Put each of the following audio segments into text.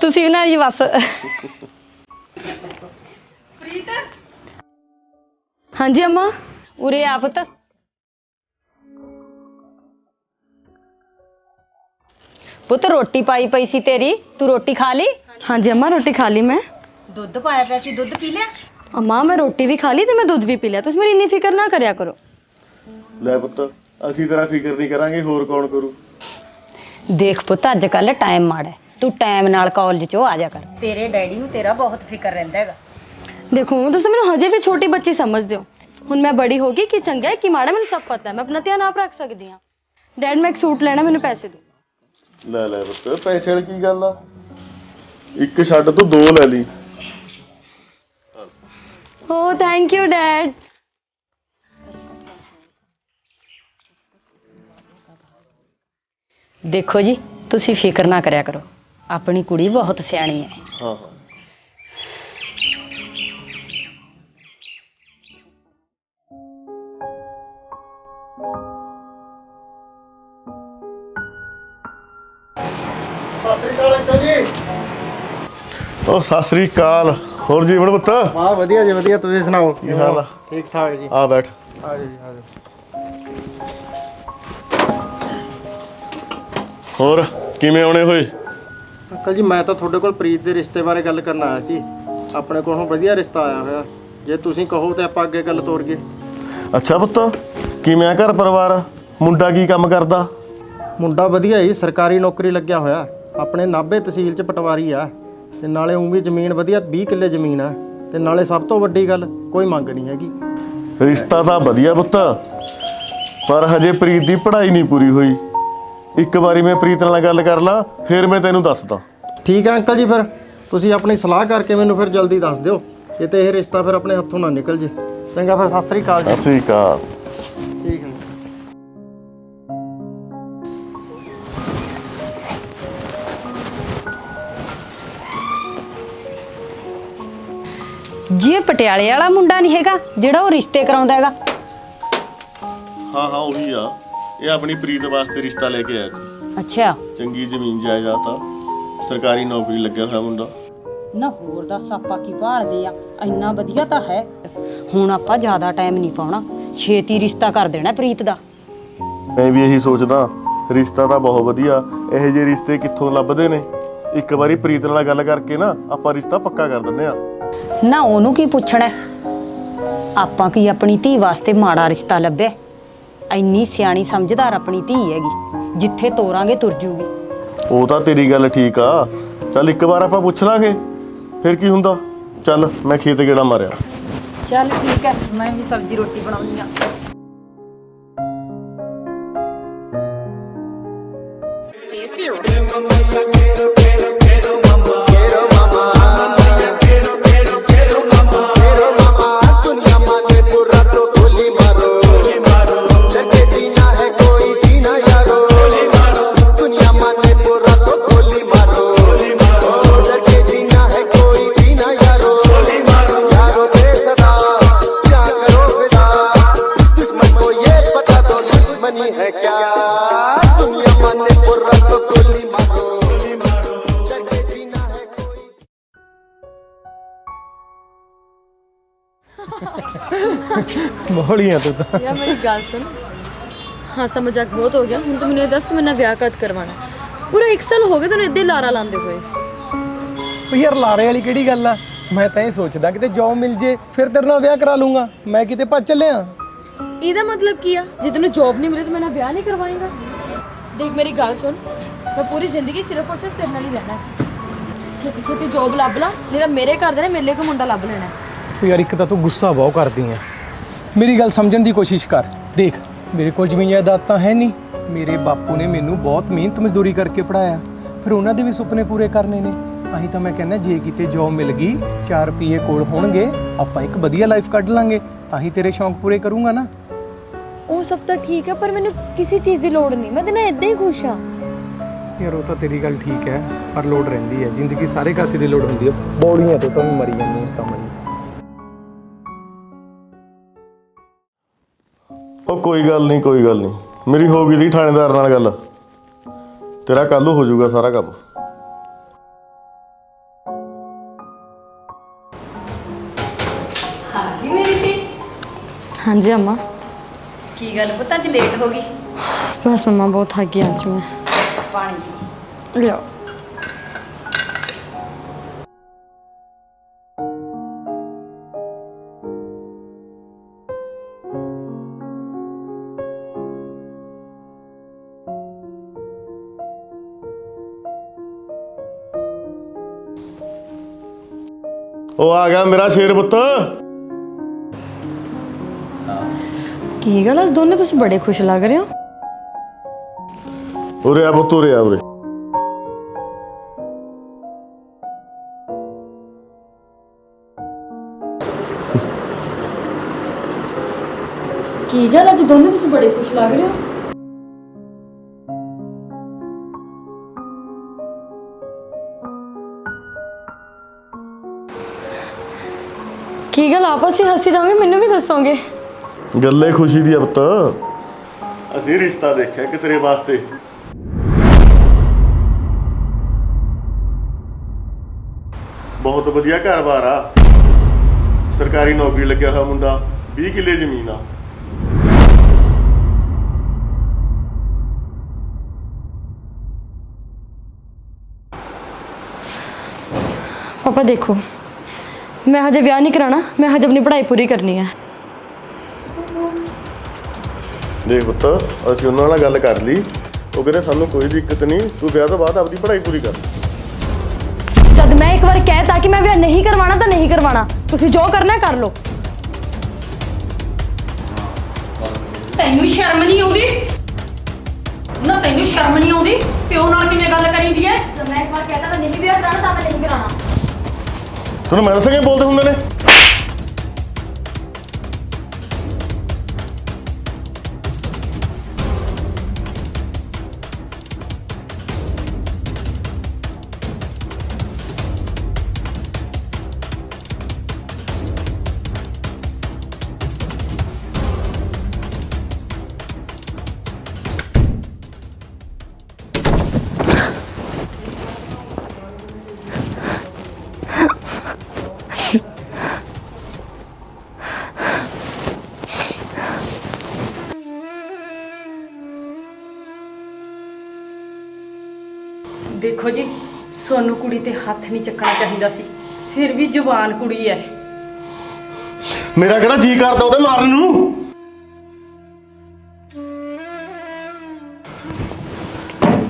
ਤੁਸੀਂ ਵੀ ਨਾ ਜੀ ਬਸ ਹਾਂਜੀ ਅੰਮਾ ਉਰੇ ਆ ਪੁੱਤ ਪੁੱਤ ਰੋਟੀ ਪਾਈ ਪਈ ਸੀ ਤੇਰੀ ਤੂੰ ਰੋਟੀ ਖਾ ਲਈ ਹਾਂਜੀ ਅੰਮਾ ਰੋਟੀ ਖਾ ਲਈ ਮੈਂ ਦੁੱਧ ਪਾਇਆ ਪਿਆ ਸੀ ਦੁੱਧ ਪੀ ਲਿਆ ਅੰਮਾ ਮੈਂ ਰੋਟੀ ਵੀ ਖਾ ਲਈ ਤੇ ਮੈਂ ਦੁੱਧ ਵੀ ਪੀ ਲਿਆ ਤੁਸੀਂ ਮੇਰੀ ਇੰਨੀ ਫਿਕਰ ਨਾ ਕਰਿਆ ਕਰੋ ਲੈ ਪੁੱਤ ਅਸੀਂ ਤੇਰਾ ਫਿਕਰ ਨਹੀਂ ਕਰਾਂਗੇ ਹੋਰ ਕੌਣ ਕਰੂ ਦੇਖ ਪੁੱਤ ਅੱਜ ਕੱਲ ਟਾਈਮ ਮਾੜਾ ਹੈ। ਤੂੰ ਟਾਈਮ ਨਾਲ ਕਾਲਜ ਚੋਂ ਆ ਜਾ ਕਰ। ਤੇਰੇ ਡੈਡੀ ਨੂੰ ਤੇਰਾ ਬਹੁਤ ਫਿਕਰ ਰਹਿੰਦਾ ਹੈਗਾ। ਦੇਖੋ ਤੁਸੀਂ ਮੈਨੂੰ ਹਜੇ ਵੀ ਛੋਟੀ ਬੱਚੀ ਸਮਝਦੇ ਹੋ। ਹੁਣ ਮੈਂ ਬੜੀ ਹੋ ਗਈ ਕਿ ਚੰਗਾ ਹੈ ਕਿ ਮਾੜਾ ਮੈਨੂੰ ਸਭ ਪਤਾ ਹੈ। ਮੈਂ ਆਪਣਾ ਧਿਆਨ ਆਪ ਰੱਖ ਸਕਦੀ ਹਾਂ। ਡੈਡ ਮੈਂ ਇੱਕ ਸੂਟ ਲੈਣਾ ਮੈਨੂੰ ਪੈਸੇ ਦਿਓ। ਲੈ ਲੈ ਪੁੱਤ ਪੈਸੇ ਵਾਲੀ ਕੀ ਗੱਲ ਆ? ਇੱਕ ਛੱਡ ਤੂੰ ਦੋ ਲੈ ਲਈ। ਓ ਥੈਂਕ ਯੂ ਡੈਡ ਦੇਖੋ ਜੀ ਤੁਸੀਂ ਫਿਕਰ ਨਾ ਕਰਿਆ ਕਰੋ। ਆਪਣੀ ਕੁੜੀ ਬਹੁਤ ਸਿਆਣੀ ਹੈ। ਹਾਂ ਹਾਂ। ਉਹ ਸਤਿ ਸ੍ਰੀ ਅਕਾਲ। ਹੋਰ ਜੀਵਨ ਪੁੱਤ ਵਾਹ ਵਧੀਆ ਜੀ ਵਧੀਆ। ਤੁਸੀਂ ਸੁਣਾਓ? ਕੀ ਹਾਲ ਆ? ਠੀਕ ਠਾਕ ਜੀ। ਆ ਬੈਠ। ਆ ਜੀ ਆ ਜਾਓ। ਹੋਰ ਕਿਵੇਂ ਆਉਣੇ ਹੋਏ? ਅੰਕਲ ਜੀ ਮੈਂ ਤਾਂ ਤੁਹਾਡੇ ਕੋਲ ਪ੍ਰੀਤ ਦੇ ਰਿਸ਼ਤੇ ਬਾਰੇ ਗੱਲ ਕਰਨ ਆਇਆ ਸੀ। ਆਪਣੇ ਕੋਲ ਹੁਣ ਵਧੀਆ ਰਿਸ਼ਤਾ ਆਇਆ ਹੋਇਆ। ਜੇ ਤੁਸੀਂ ਕਹੋ ਤੇ ਆਪਾਂ ਅੱਗੇ ਗੱਲ ਤੋਰ ਗਏ ਅੱਛਾ ਪੁੱਤ ਕਿਵੇਂ ਆ ਘਰ ਪਰਿਵਾਰ? ਮੁੰਡਾ ਕੀ ਕੰਮ ਕਰਦਾ? ਮੁੰਡਾ ਵਧੀਆ ਜੀ ਸਰਕਾਰੀ ਨੌਕਰੀ ਲੱਗਿਆ ਹੋਇਆ। ਆਪਣੇ ਨਾਭੇ ਤਹਿਸੀਲ ਚ ਪਟਵਾਰੀ ਆ। ਤੇ ਨਾਲੇ ਉਂ ਵੀ ਜ਼ਮੀਨ ਵਧੀਆ 20 ਕਿੱਲੇ ਜ਼ਮੀਨ ਆ। ਤੇ ਨਾਲੇ ਸਭ ਤੋਂ ਵੱਡੀ ਗੱਲ ਕੋਈ ਮੰਗ ਨਹੀਂ ਹੈਗੀ। ਰਿਸ਼ਤਾ ਤਾਂ ਵਧੀਆ ਪੁੱਤ ਪਰ ਹਜੇ ਪ੍ਰੀਤ ਦੀ ਪੜ੍ਹਾਈ ਨਹੀਂ ਪੂਰੀ ਹੋਈ। ਇੱਕ ਵਾਰੀ ਮੈਂ ਪ੍ਰੀਤ ਨਾਲ ਗੱਲ ਕਰ ਲਾਂ ਫਿਰ ਮੈਂ ਤੈਨੂੰ ਦੱਸਦਾ। ਠੀਕ ਹੈ ਅੰਕਲ ਜੀ ਫਿਰ। ਤੁਸੀਂ ਆਪਣੀ ਸਲਾਹ ਕਰਕੇ ਮੈਨੂੰ ਫਿਰ ਜਲਦੀ ਦੱਸ ਦਿਓ। ਕਿਤੇ ਇਹ ਰਿਸ਼ਤਾ ਫਿਰ ਆਪਣੇ ਹੱਥੋਂ ਨਾ ਨਿਕਲ ਜੇ। ਚੰਗਾ ਫਿਰ ਸਤਿ ਸ੍ਰੀ ਅਕਾਲ ਜੀ। ਸਤਿ ਸ੍ਰੀ ਅਕਾਲ। ਠੀਕ ਹੈ ਜੀ ਇਹ ਪਟਿਆਲੇ ਵਾਲਾ ਮੁੰਡਾ ਨਹੀਂ ਹੈਗਾ ਜਿਹੜਾ ਉਹ ਰਿਸ਼ਤੇ ਕਰਾਉਂਦਾ ਹੈਗਾ। ਹਾਂ ਹਾਂ ਉਹੀ ਆ। ਇਹ ਆਪਣੀ ਪ੍ਰੀਤ ਵਾਸਤੇ ਰਿਸ਼ਤਾ ਲੈ ਕੇ ਆਇਆ ਸੀ। ਅੱਛਾ। ਚੰਗੀ ਜ਼ਮੀਨ ਜਾਇਦਾਦ ਆ। ਸਰਕਾਰੀ ਨੌਕਰੀ ਲੱਗਿਆ ਹੋਇਆ ਮੁੰਡਾ। ਨਾ ਹੋਰ ਦੱਸ ਆਪਾਂ ਕੀ ਭਾਲਦੇ ਆ? ਇੰਨਾ ਵਧੀਆ ਤਾਂ ਹੈ। ਹੁਣ ਆਪਾਂ ਜ਼ਿਆਦਾ ਟਾਈਮ ਨਹੀਂ ਪਾਉਣਾ। ਛੇਤੀ ਰਿਸ਼ਤਾ ਕਰ ਦੇਣਾ ਪ੍ਰੀਤ ਦਾ। ਮੈਂ ਵੀ ਇਹੀ ਸੋਚਦਾ ਰਿਸ਼ਤਾ ਤਾਂ ਬਹੁਤ ਵਧੀਆ। ਇਹੋ ਜਿਹੇ ਰਿਸ਼ਤੇ ਕਿੱਥੋਂ ਲੱਭਦੇ ਨੇ? ਇੱਕ ਵਾਰੀ ਪ੍ਰੀਤ ਨਾਲ ਗੱਲ ਕਰਕੇ ਨਾ ਆਪਾਂ ਰਿਸ਼ਤਾ ਪੱਕਾ ਕਰ ਦਿੰਦੇ ਆ। ਨਾ ਉਹਨੂੰ ਕੀ ਪੁੱਛਣਾ ਹੈ? ਆਪਾਂ ਕੀ ਆਪਣੀ ਧੀ ਵਾਸਤੇ ਮਾੜਾ ਰਿਸ਼ਤਾ ਲੱਭਿਆ? ਇੰਨੀ ਸਿਆਣੀ ਸਮਝਦਾਰ ਆਪਣੀ ਧੀ ਹੈਗੀ ਜਿੱਥੇ ਤੋਰਾਂਗੇ ਤੁਰ ਜੂਗੀ। ਉਹ ਤਾਂ ਤੇਰੀ ਗੱਲ ਠੀਕ ਆ। ਚੱਲ ਇੱਕ ਵਾਰ ਆਪਾਂ ਪੁੱਛ ਲਾਂਗੇ। ਫਿਰ ਕੀ ਹੁੰਦਾ? ਚੱਲ ਮੈਂ ਖੇਤ ਗੇੜਾ ਮਾਰਿਆ। ਚੱਲ ਠੀਕ ਹੈ ਮੈਂ ਵੀ ਸਬਜ਼ੀ ਰੋਟੀ ਬਣਾਉਣੀ ਆ। है ਮੋਹਲੀਆਂ ਤੂੰ ਤਾਂ। ਯਾਰ ਮੇਰੀ ਗੱਲ ਸੁਣ। ਹਾਸਾ ਮਜ਼ਾਕ ਬਹੁਤ ਹੋ ਗਿਆ। ਹੁਣ ਤੂੰ ਮੈਨੂੰ ਇਹ ਦੱਸ ਤੂੰ ਮੇਰੇ ਨਾਲ ਵਿਆਹ ਕਦ ਕਰਵਾਣਾ ਪੂਰਾ 1 ਸਾਲ ਹੋ ਗਿਆ ਤੈਨੂੰ ਇੱਦਾਂ ਹੀ ਲਾਰਾ ਲਾਉਂਦੇ ਹੋਏ। ਉਹ ਯਾਰ ਲਾਰੇ ਵਾਲੀ ਕਿਹੜੀ ਗੱਲ ਆ? ਮੈਂ ਤਾਂ ਇਹ ਸੋਚਦਾ ਕਿਤੇ ਜੌਬ ਮਿਲ ਜੇ ਫਿਰ ਤੇਰੇ ਨਾਲ ਵਿਆਹ ਕਰਾ ਲੂੰਗਾ। ਮੈਂ ਕਿਤੇ ਭੱਜ ਚੱਲਿਆ। ਇਹਦਾ ਮਤਲਬ ਕੀ ਆ? ਜੇ ਤੈਨੂੰ ਜੌਬ ਨਹੀਂ ਮਿਲੇ ਤਾਂ ਮੈਂ ਨਾਲ ਵਿਆਹ ਨਹੀਂ ਕਰਵਾਏਗਾ। ਦੇਖ ਮੇਰੀ ਗੱਲ ਸੁਣ। ਮੈਂ ਪੂਰੀ ਜ਼ਿੰਦਗੀ ਸਿਰਫ ਔਰ ਸਿਰਫ ਤੇਰੇ ਨਾਲ ਹੀ ਰਹਿਣਾ। ਹੈ। ਛੇਤੀ ਛੇਤੀ ਜੌਬ ਲੱਭ ਲਾ। ਨਹੀਂ ਤਾਂ ਮੇਰੇ ਘਰ ਦੇ ਨੇ ਮੇਲੇ ਕੋ ਮੁੰਡਾ ਲੱਭ ਲੈਣਾ। ਹੈ। ਉਹ ਯਾਰ ਇੱਕ ਤਾਂ ਤੂੰ ਗੁੱਸਾ ਬਹੁਤ ਕਰਦੀ ਆ। ਮੇਰੀ ਗੱਲ ਸਮਝਣ ਦੀ ਕੋਸ਼ਿਸ਼ ਕਰ। ਦੇਖ ਮੇਰੇ ਕੋਲ ਜ਼ਮੀਨ ਜਾਇਦਾਦ ਤਾਂ ਹੈ ਨਹੀਂ। ਮੇਰੇ ਬਾਪੂ ਨੇ ਮੈਨੂੰ ਬਹੁਤ ਮਿਹਨਤ ਮਜ਼ਦੂਰੀ ਕਰਕੇ ਪੜਾਇਆ ਫਿਰ ਉਹਨਾਂ ਦੇ ਵੀ ਸੁਪਨੇ ਪੂਰੇ ਕਰਨੇ ਨੇ। ਤਾਂ ਹੀ ਤਾਂ ਮੈਂ ਕਹਿੰਦਾ ਜੇ ਕਿਤੇ ਜੌਬ ਮਿਲ ਗਈ 4 ਰੁਪਏ ਕੋਲ ਹੋਣਗੇ ਆਪਾਂ ਇੱਕ ਵਧੀਆ ਲਾਈਫ ਕੱਢ ਲਾਂਗੇ। ਤਾਂ ਹੀ ਤੇਰੇ ਸ਼ੌਂਕ ਪੂਰੇ ਕਰੂੰਗਾ ਨਾ। ਉਹ ਸਭ ਤਾਂ ਠੀਕ ਹੈ ਪਰ ਮੈਨੂੰ ਕਿਸੇ ਚੀਜ਼ ਦੀ ਲੋੜ ਨਹੀਂ। ਮੈਂ ਤੇ ਨਾ ਇੱਦਾਂ ਹੀ ਖੁਸ਼ ਹਾਂ ਯਾਰ ਉਹ ਤਾਂ ਤੇਰੀ ਗੱਲ ਠੀਕ ਹੈ ਪਰ ਲੋੜ ਰਹਿੰਦੀ ਹੈ। ਜ਼ਿੰਦਗੀ ਸਾਰੇ ਕਾਸੇ ਦੀ ਲੋੜ ਹੁੰਦੀ ਹੈ। ਬੋਲੀਆਂ ਤੋਂ ਤਾਂ ਮਰੀ ਜਾਂਦੀ ਹੈ ਕੰਮ ਉਹ ਕੋਈ ਗੱਲ ਨਹੀਂ ਕੋਈ ਗੱਲ ਨਹੀਂ। ਮੇਰੀ ਹੋ ਗਈ ਸੀ ਥਾਣੇਦਾਰ ਨਾਲ ਗੱਲ। ਤੇਰਾ ਕੱਲ ਹੋ ਜਾਊਗਾ ਸਾਰਾ ਕੰਮ। ਹਾਂਜੀ ਅम्मा ਕੀ ਗੱਲ ਪੁੱਤ ਅੱਜ ਲੇਟ ਹੋ ਗਈ? ਬਸ ਮਮਾ ਬਹੁਤ ਥੱਕ ਗਈ ਅੱਜ ਮੈਂ। ਪਾਣੀ ਲਿਓ ਉਹ ਆ ਗਿਆ ਮੇਰਾ ਸ਼ੇਰ ਪੁੱਤ। ਕੀ ਗੱਲ ਅੱਜ ਦੋਨੇ ਤੁਸੀਂ ਬੜੇ ਖੁਸ਼ ਲੱਗ ਰਹੇ ਹੋ। ਉਰੇ ਆ ਪੁੱਤ ਉਰੇ ਆ ਉਰੇ। ਕੀ ਗੱਲ ਅੱਜ ਦੋਨੇ ਤੁਸੀਂ ਬੜੇ ਖੁਸ਼ ਲੱਗ ਰਹੇ ਹੋ। ਕੀ ਗੱਲ ਆਪਸ ਵਿੱਚ ਹੱਸੀ ਜਾਓਗੇ? ਮੈਨੂੰ ਵੀ ਦੱਸੋਗੇ? ਗੱਲੇ ਖੁਸ਼ੀ ਦੀ ਆ ਪੁੱਤ। ਅਸੀਂ ਰਿਸ਼ਤਾ ਦੇਖਿਆ ਕਿ ਤੇਰੇ ਵਾਸਤੇ। ਬਹੁਤ ਵਧੀਆ ਘਰ-ਬਾਰ ਆ। ਸਰਕਾਰੀ ਨੌਕਰੀ ਲੱਗਿਆ ਹੋਇਆ ਮੁੰਡਾ 20 ਕਿੱਲੇ ਜ਼ਮੀਨ ਆ। ਪਾਪਾ ਦੇਖੋ ਮੈਂ ਹਜੇ ਵਿਆਹ ਨਹੀਂ ਕਰਾਣਾ ਮੈਂ ਹਜੇ ਆਪਣੀ ਪੜ੍ਹਾਈ ਪੂਰੀ ਕਰਨੀ ਹੈ। ਦੇਖ ਪੁੱਤ ਅਸੀਂ ਉਹਨਾਂ ਨਾਲ ਗੱਲ ਕਰ ਲਈ। ਉਹ ਕਹਿੰਦੇ ਸਾਨੂੰ ਕੋਈ ਦਿੱਕਤ ਨਹੀਂ ਤੂੰ ਵਿਆਹ ਤੋਂ ਬਾਅਦ ਆਪਣੀ ਪੜ੍ਹਾਈ ਪੂਰੀ ਕਰ। ਜਦ ਮੈਂ ਇੱਕ ਵਾਰ ਕਹਿਤਾ ਕਿ ਮੈਂ ਵਿਆਹ ਨਹੀਂ ਕਰਵਾਣਾ ਤਾਂ ਨਹੀਂ ਕਰਵਾਣਾ ਤੁਸੀਂ ਜੋ ਕਰਨਾ ਕਰ ਲਓ। ਤੈਨੂੰ ਸ਼ਰਮ ਨਹੀਂ ਆਉਂਦੀ? ਨਾ ਤੈਨੂੰ ਸ਼ਰਮ ਨਹੀਂ ਆਉਂਦੀ? ਪਿਓ ਨਾਲ ਕਿਵੇਂ ਗੱਲ ਕਰੀਦੀ ਐ ਜਦ ਮੈਂ ਇੱਕ ਵਾਰ ਕਹਿਤਾ ਮੈਂ ਨਹੀਂ ਵਿਆਹ ਕਰਾਣਾ ਤਾਂ ਮੈਂ ਨਹੀਂ ਕਰਾਣਾ ਤੁਹਾਨੂੰ ਮੈਂ ਦੱਸਾਂ ਬੋਲਦੇ ਹੁੰਦੇ ਨੇ? ਦੇਖੋ ਜੀ ਸੋਨੂੰ ਕੁੜੀ ਤੇ ਹੱਥ ਨਹੀਂ ਚੱਕਣਾ ਚਾਹੀਦਾ ਸੀ। ਫਿਰ ਵੀ ਜਵਾਨ ਕੁੜੀ ਐ। ਮੇਰਾ ਕਿਹੜਾ ਜੀ ਕਰਦਾ ਉਹਦੇ ਮਾਰਨ ਨੂੰ?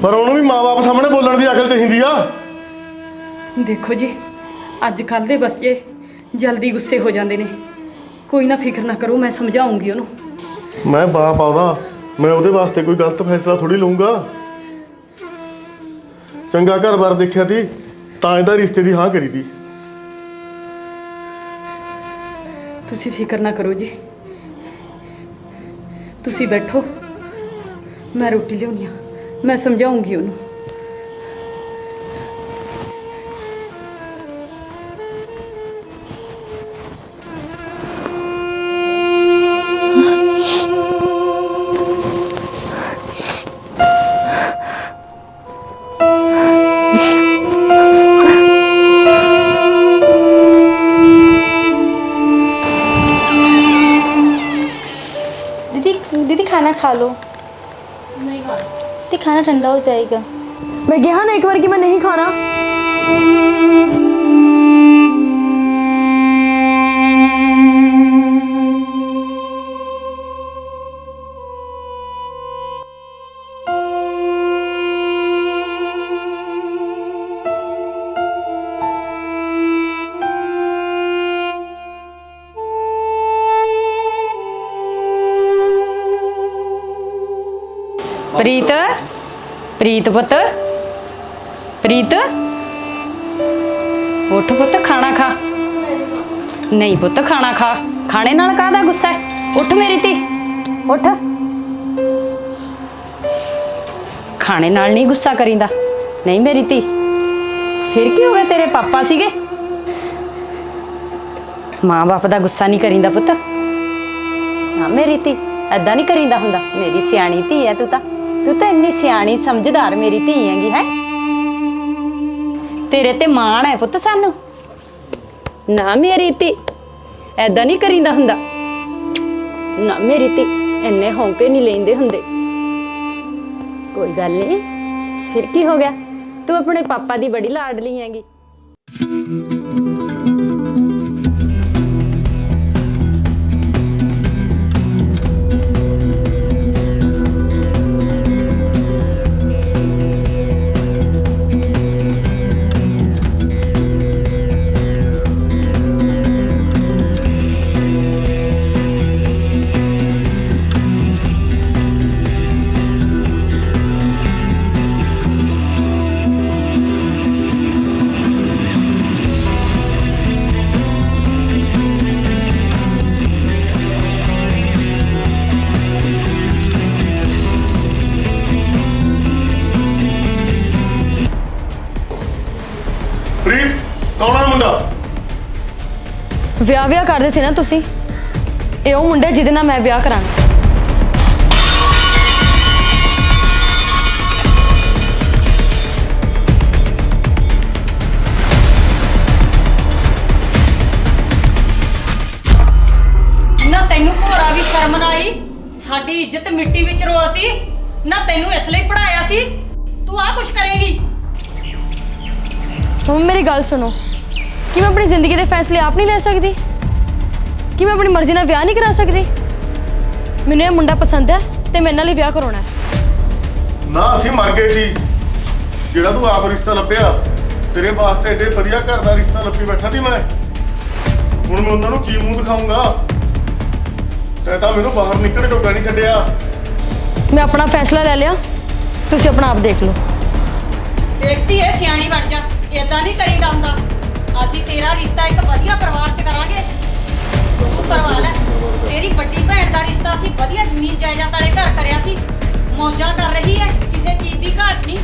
ਪਰ ਉਹਨੂੰ ਵੀ ਮਾਪੇ ਸਾਹਮਣੇ ਬੋਲਣ ਦੀ ਅਕਲ ਚਾਹੀਦੀ ਆ। ਦੇਖੋ ਜੀ ਅੱਜ ਕੱਲ ਦੇ ਬੱਚੇ ਜਲਦੀ ਗੁੱਸੇ ਹੋ ਜਾਂਦੇ ਨੇ। ਕੋਈ ਨਾ ਫਿਕਰ ਨਾ ਕਰੋ ਮੈਂ ਸਮਝਾਉਂਗੀ ਉਹਨੂੰ। ਮੈਂ ਬਾਪ ਆਉਦਾ ਮੈਂ ਉਹਦੇ ਵਾਸਤੇ ਕੋਈ ਗਲਤ ਫੈਸਲਾ ਥੋੜੀ ਲਊਂਗਾ। ਚੰਗਾ ਘਰ-ਬਾਰ ਦੇਖਿਆ ਤੀ, ਤਾਂ ਇਹਦਾ ਰਿਸ਼ਤੇ ਦੀ ਹਾਂ ਕਰੀ ਤੀ। ਤੁਸੀਂ ਫਿਕਰ ਨਾ ਕਰੋ ਜੀ। ਤੁਸੀਂ ਬੈਠੋ। ਮੈਂ ਰੋਟੀ ਲਿਆਉਣੀ ਆ। ਮੈਂ ਸਮਝਾਉਂਗੀ ਉਹਨੂੰ। खा लो नहीं खा तो खाना ठंडा हो जाएगा मैं कहा ना एक बार कि मैं नहीं खाना ਪ੍ਰੀਤ? ਪ੍ਰੀਤ ਪੁੱਤ? ਪ੍ਰੀਤ? ਉੱਠ ਪੁੱਤ, ਖਾਣਾ ਖਾ। ਨਹੀਂ ਪੁੱਤ, ਖਾਣਾ ਖਾ। ਖਾਣੇ ਨਾਲ ਕਾਹਦਾ ਗੁੱਸਾ ਹੈ? ਉੱਠ ਮੇਰੀ ਧੀ। ਉੱਠ। ਖਾਣੇ ਨਾਲ ਨਹੀਂ ਗੁੱਸਾ ਕਰੀਂਦਾ। ਨਹੀਂ ਮੇਰੀ ਧੀ। ਫਿਰ ਕੀ ਹੋ ਗਿਆ ਤੇਰੇ ਪਾਪਾ ਸੀਗੇ? ਮਾਂ-ਬਾਪ ਦਾ ਗੁੱਸਾ ਨਹੀਂ ਕਰੀਂਦਾ ਪੁੱਤ। ਹਾਂ ਮੇਰੀ ਧੀ। ਐਦਾਂ ਨਹੀਂ ਕਰੀਂਦਾ ਹੁੰਦਾ। ਮੇਰੀ ਸਿਆਣੀ ਧੀ ਹੈ ਤੂੰ ਤਾਂ। ਤੂੰ ਤਾਂ ਇੰਨੀ ਸਿਆਣੀ ਸਮਝਦਾਰ ਮੇਰੀ ਧੀ ਹੈਗੀ, ਹੈ? ਤੇਰੇ ਤੇ ਮਾਣ ਹੈ ਪੁੱਤ ਸਾਨੂੰ। ਨਾ ਮੇਰੀ ਧੀ ਐਦਾਂ ਨਹੀਂ ਕਰੀਂਦਾ ਹੁੰਦਾ। ਨਾ ਮੇਰੀ ਧੀ ਇੰਨੇ ਹੌਂਕੇ ਨਹੀਂ ਲੈਂਦੇ ਹੁੰਦੇ। ਕੋਈ ਗੱਲ ਨਹੀਂ, ਫਿਰ ਕੀ ਹੋ ਗਿਆ? ਤੂੰ ਆਪਣੇ ਪਾਪਾ ਦੀ ਬੜੀ ਲਾਡਲੀ ਹੈਗੀ। ਵਿਆਹ ਵਿਆਹ ਕਰਦੇ ਸੀ ਨਾ ਤੁਸੀਂ? ਇਹ ਉਹ ਮੁੰਡਾ ਜਿਹਦੇ ਨਾਲ ਮੈਂ ਵਿਆਹ ਕਰਾਂਗਾ। ਨਾ ਤੈਨੂੰ ਭੋਰਾ ਵੀ ਸ਼ਰਮ ਨਾ ਆਈ? ਸਾਡੀ ਇੱਜ਼ਤ ਮਿੱਟੀ ਵਿੱਚ ਰੋਲਤੀ। ਨਾ ਤੈਨੂੰ ਇਸ ਲਈ ਪੜਾਇਆ ਸੀ। ਤੂੰ ਆ ਕੁਛ ਕਰੇਗੀ। ਹੁਣ ਮੇਰੀ ਗੱਲ ਸੁਣੋ। ਕਿ ਮੈਂ ਆਪਣੀ ਜ਼ਿੰਦਗੀ ਦੇ ਫੈਸਲੇ ਆਪ ਨਹੀਂ ਲੈ ਸਕਦੀ? ਕਿ ਮੈਂ ਆਪਣੀ ਮਰਜ਼ੀ ਨਾਲ ਵਿਆਹ ਨਹੀਂ ਕਰਾ ਸਕਦੀ? ਮੈਨੂੰ ਇਹ ਮੁੰਡਾ ਪਸੰਦ ਹੈ ਤੇ ਮੇਰੇ ਨਾਲ ਹੀ ਵਿਆਹ ਕਰਾਉਣਾ ਹੈ। ਨਾ ਅਸੀਂ ਮਰ ਗਏ ਸੀ। ਜਿਹੜਾ ਤੂੰ ਆਪ ਰਿਸ਼ਤਾ ਲੱਭਿਆ ਤੇਰੇ ਵਾਸਤੇ ਏਡੇ ਵਧੀਆ ਘਰ ਦਾ ਰਿਸ਼ਤਾ ਲੱਭੀ ਬੈਠਾ ਸੀ ਮੈਂ। ਹੁਣ ਮੈਂ ਉਹਨਾਂ ਨੂੰ ਕੀ ਮੂੰਹ ਦਿਖਾਉਂਗਾ ਤੈਂ ਤਾਂ ਮੈਨੂੰ ਬਾਹਰ ਨਿਕਲਣ ਜੋਗਾ ਨਹੀਂ ਛੱਡਿਆ। ਮੈਂ ਆਪਣਾ ਫੈਸਲਾ ਲੈ ਲਿਆ। ਤੁਸੀਂ ਆਪਣਾ ਆਪ ਦੇਖ ਲਓ। ਦੇਖਤੀ ਐ ਸਿਆਣੀ ਬਣ ਜਾ। ਏਦਾਂ ਨਹੀਂ ਕਰੀਦਾ ਹੁੰਦਾ। ਅਸੀਂ ਤੇਰਾ ਰਿਸ਼ਤਾ ਇੱਕ ਵਧੀਆ ਪਰਿਵਾਰ 'ਚ ਕਰਾਂਗੇ ਤੂੰ ਕਰਵਾ ਲੈ। ਤੇਰੀ ਵੱਡੀ ਭੈਣ ਦਾ ਰਿਸ਼ਤਾ ਅਸੀਂ ਵਧੀਆ ਜ਼ਮੀਨ ਜਾਇਦਾਦ ਵਾਲੇ ਘਰ ਕਰਿਆ ਸੀ। ਮੌਜਾਂ ਕਰ ਰਹੀ ਐ ਕਿਸੇ ਚੀਜ਼ ਦੀ ਘਾਟ ਨਹੀਂ।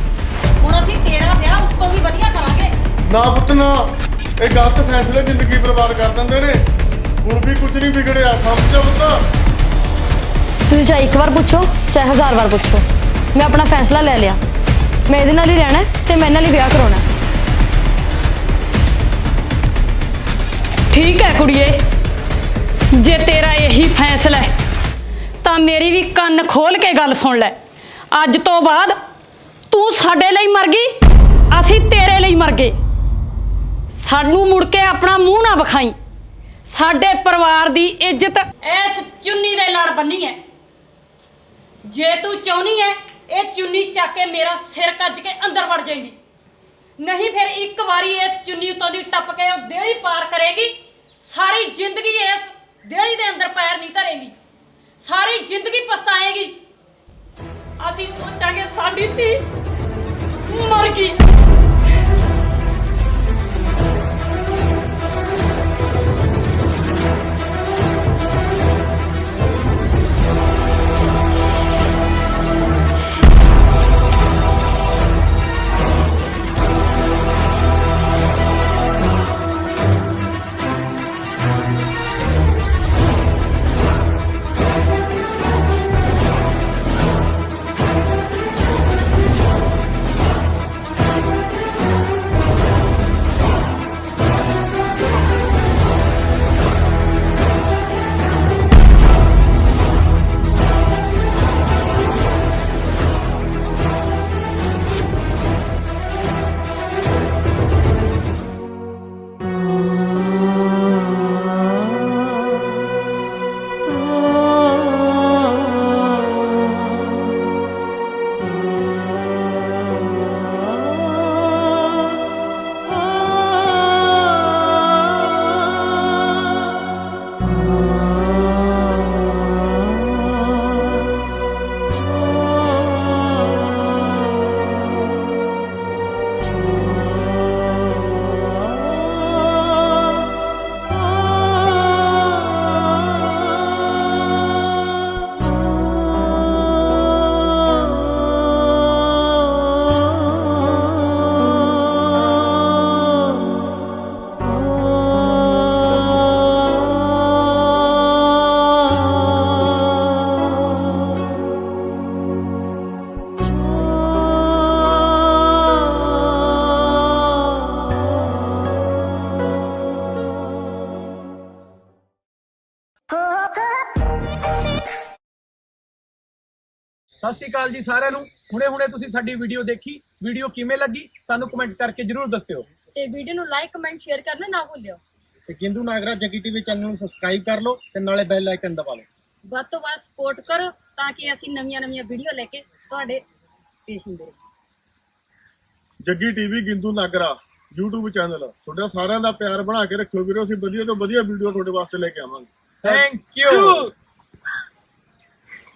ਹੁਣ ਅਸੀਂ ਤੇਰਾ ਵਿਆਹ ਉਸ ਤੋਂ ਵੀ ਵਧੀਆ ਕਰਾਂਗੇ। ਨਾ ਪੁੱਤ ਨਾ। ਇਹ ਗਲਤ ਫੈਸਲੇ ਜ਼ਿੰਦਗੀ ਬਰਬਾਦ ਕਰ ਦਿੰਦੇ ਨੇ। ਹੁਣ ਵੀ ਕੁਝ ਨਹੀਂ ਵਿਗੜਿਆ ਸਮਝ ਪੁੱਤ? ਤੁਸੀਂ ਚਾਹੇ ਇੱਕ ਵਾਰ ਪੁੱਛੋ ਚਾਹੇ ਹਜ਼ਾਰ ਵਾਰ ਪੁੱਛੋ। ਮੈਂ ਆਪਣਾ ਫੈਸਲਾ ਲੈ ਲਿਆ। ਮੈਂ ਇਹਦੇ ਨਾਲ ਹੀ ਰਹਿਣਾ ਹੈ ਤੇ ਮੈਂ ਨਾਲ ਹੀ ਵਿਆਹ ਕਰਾਉਣਾ ਹੈ। ਠੀਕ ਹੈ ਕੁੜੀਏ। ਜੇ ਤੇਰਾ ਇਹੀ ਫੈਸਲਾ ਹੈ, ਤਾਂ ਮੇਰੀ ਵੀ ਕੰਨ ਖੋਲ ਕੇ ਗੱਲ ਸੁਣ ਲੈ। ਅੱਜ ਤੋਂ ਬਾਅਦ ਤੂੰ ਸਾਡੇ ਲਈ ਮਰ ਗਈ, ਅਸੀਂ ਤੇਰੇ ਲਈ ਮਰ ਗਏ। ਸਾਨੂੰ ਮੁੜ ਕੇ ਆਪਣਾ ਮੂੰਹ ਨਾ ਵਿਖਾਈ। ਸਾਡੇ ਪਰਿਵਾਰ ਦੀ ਇੱਜ਼ਤ ਇਸ ਚੁੰਨੀ ਦੇ ਲੜ ਬੰਨੀ ਹੈ। ਜੇ ਤੂੰ ਚਾਹੁੰਦੀ ਹੈ, ਇਹ ਚੁੰਨੀ ਚੱਕ ਕੇ ਮੇਰਾ ਸਿਰ ਕੱਜ ਕੇ ਅੰਦਰ ਵੜ ਜਾਏਗੀ। ਨਹੀਂ ਫਿਰ ਇੱਕ ਵਾਰੀ ਇਸ ਚੁੰਨੀ ਉੱਤੋਂ ਦੀ ਟੱਪ ਕੇ ਉਹ ਦੇਹੀ ਪਾਰ ਕਰੇਗੀ। ਸਾਰੀ ਜ਼ਿੰਦਗੀ ਇਸ ਦੇਹੀ ਦੇ ਅੰਦਰ ਪੈਰ ਨਹੀਂ ਧਰੇਗੀ। ਸਾਰੀ ਜ਼ਿੰਦਗੀ ਪਛਤਾਏਗੀ। ਅਸੀਂ ਸੋਚਾਂਗੇ ਸਾਡੀ ਧੀ ਮਰ ਗਈ। ਸਤਿ ਸ਼੍ਰੀ ਅਕਾਲ ਜੀ ਸਾਰਿਆਂ ਨੂੰ। ਹੁਣੇ ਹੁਣੇ ਤੁਸੀਂ ਸਾਡੀ ਵੀਡੀਓ ਦੇਖੀ। ਵੀਡੀਓ ਕਿਵੇਂ ਲੱਗੀ? ਸਾਨੂੰ ਕਮੈਂਟ ਕਰਕੇ ਜਰੂਰ ਦੱਸਿਓ। ਤੇ ਵੀਡੀਓ ਨੂੰ ਲਾਈਕ ਕਮੈਂਟ ਸ਼ੇਅਰ ਕਰਨਾ ਨਾ ਭੁੱਲਿਓ। ਤੇ ਕਿੰਦੂ ਨਾਗਰਾ ਜੱਗੀ ਟੀਵੀ ਚੈਨਲ ਨੂੰ ਸਬਸਕ੍ਰਾਈਬ ਕਰ ਲਓ ਤੇ ਨਾਲੇ ਬੈਲ ਆਈਕਨ ਦਬਾ ਲਓ। ਵੱਧ ਤੋਂ ਵੱਧ ਸਪੋਰਟ ਕਰੋ ਤਾਂ ਕਿ ਅਸੀਂ ਨਵੀਆਂ ਨਵੀਆਂ ਵੀਡੀਓ ਲੈ ਕੇ ਤੁਹਾਡੇ ਪੇਸ਼ ਹੁੰਦੇ Jaggi TV Gindu Nagra YouTube channel ਤੁਹਾਡਾ ਸਾਰਿਆਂ ਦਾ ਪਿਆਰ ਬਣਾ ਕੇ ਰੱਖਿਓ ਵੀਰੋ। ਅਸੀਂ ਵਧੀਆ ਤੋਂ ਵਧੀਆ ਵੀਡੀਓ ਤੁਹਾਡੇ ਵਾਸਤੇ ਲੈ ਕੇ ਆਵਾਂਗੇ। Thank you